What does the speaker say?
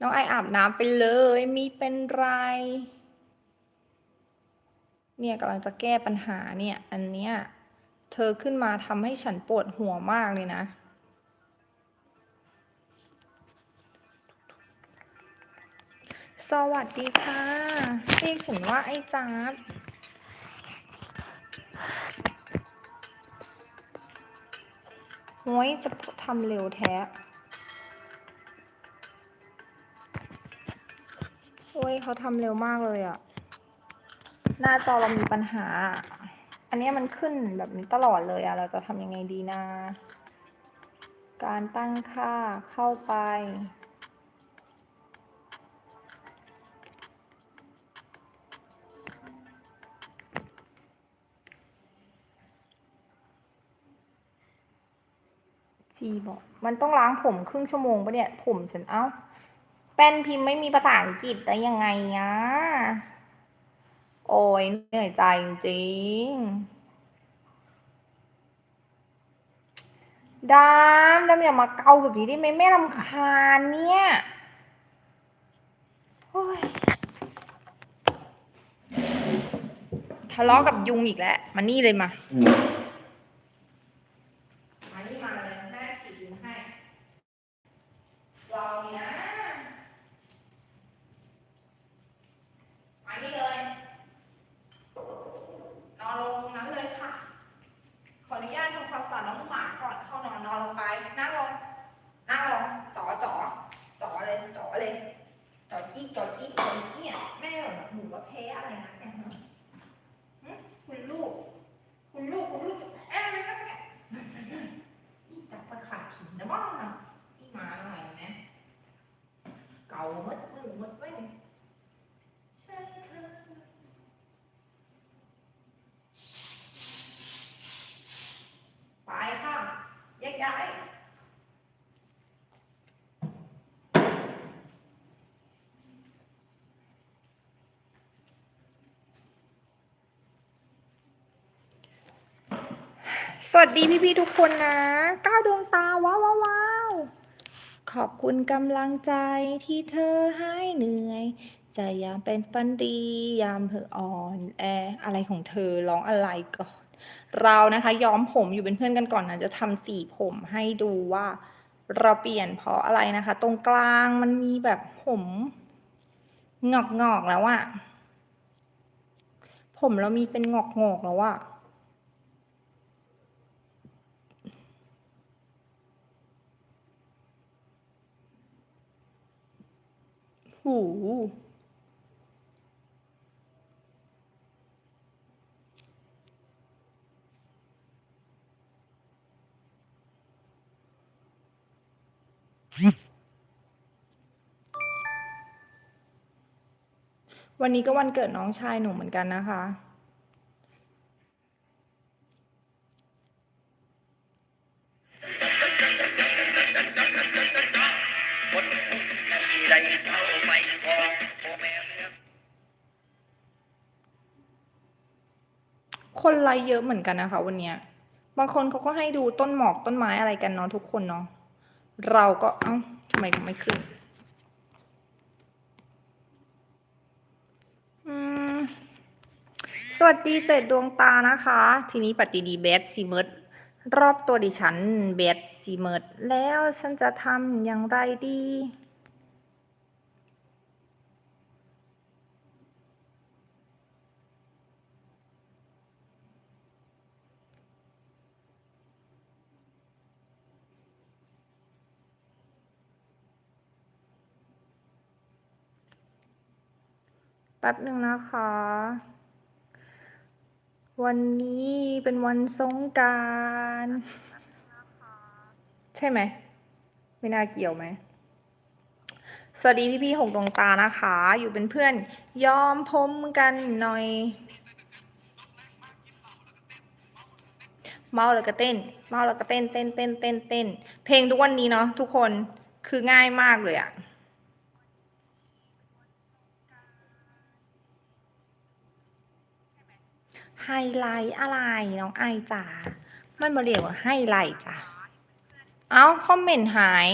น้องไออาบน้ำไปเลยมีเป็นไร เนี่ยกำลังจะแก้ปัญหาเนี่ย อันเนี้ยเธอขึ้นมาทำให้ฉันปวดหัวมากเลยนะสวัสดีค่ะเรียกฉันว่าไอ้จ๊าบโอ้ยจะทำเร็วแท้้ยเขาทำเร็วมากเลยอะหน้าจอเรามีปัญหา อันนี้มันขึ้นแบบนี้ตลอดเลยอะเราจะทำยังไงดีนะ การตั้งค่าเข้าไป จีบอกมันต้องล้างผมครึ่งชั่วโมงปะเนี่ย ผมฉันเอ้า แป้นพิมพ์ไม่มีภาษาอังกฤษได้ยังไงอะโอ้ยเหนื่อยใจจริงดามดามอย่ามาเกาแบบนี้ได้ไหมแม่รำคาญเนี่ยโอยทะเลาะกับยุงอีกแล้วมานี่เลยมานี่มาเลยแม่ฉีดยุงให้รอเนี่ยนะมานี่เลย นอนลงตรงนั้นเลยค่ะ ขออนุญาตทำความสะอาดน้องหมาก่อนเข้านอนนอนลงไป นั่งลง นั่งลงจ่อจ่อจ่อเลยจ่อเลยจ่อจี้จ่อจี้จ่อจี้เนี่ยแม่แบบหนูว่าแพ้อะไรนะเนี่ยหึคุณลูก คุณลูกคุณลูกจะแพ้อะไรนะเนี่ย อีจับไปขาดขินนะบ้างนะอีหมาหน่อยนะเก่าหมดมือหมดไว้ใช่เธอไปค่ะแยกย้ายสวัสดีพี่ๆทุกคนนะก้าวดวงตาว้าวว้าวว้าว ขอบคุณกำลังใจที่เธอให้เหนื่อย ใจยามเป็นฟันดียามเธออ่อนแออะไรของเธอร้องอะไรก่อน เรานะคะย้อมผมอยู่เป็นเพื่อนกันก่อนนะจะทำสีผมให้ดูว่า เราเปลี่ยนเพราะอะไรนะคะ ตรงกลางมันมีแบบผมงอกงอกๆแล้วอะผมเรามีเป็นงอกงอกๆแล้วอะ หูวันนี้ก็วันเกิดน้องชายหนูเหมือนกันนะคะ คนไลค์เยอะเหมือนกันนะคะ วันเนี้ยบางคนเขาก็ให้ดูต้นหมอกต้นไม้อะไรกันเนาะทุกคนเนาะเราก็เอ้าทำไมถึงไม่ขึ้นสวัสดีเจ็ดดวงตานะคะ ทีนี้ปฏิดีเบสซีเมิร์ดรอบตัวดิฉันเบสซีเมิร์ดแล้วฉันจะทำอย่างไรดี ป๊บหนึ่งนะคะ วันนี้เป็นวันสงการใช่ไหม ไม่น่าเกี่ยวไหม สวัสดีพี่พี่หกดวงตานะคะ อยู่เป็นเพื่อน ยอมพมกันหน่อย เมาแล้วก็เต้น เมาแล้วก็เต้นเต้นเต้นเต้นเต้น เพลงทุกวันนี้เนาะทุกคนคือง่ายมากเลยอะ ไฮไลท์อะไรน้องไอจ๋ามันมาเรียกว่าไฮไลท์จ้ะ เอ้า คอมเมนต์หาย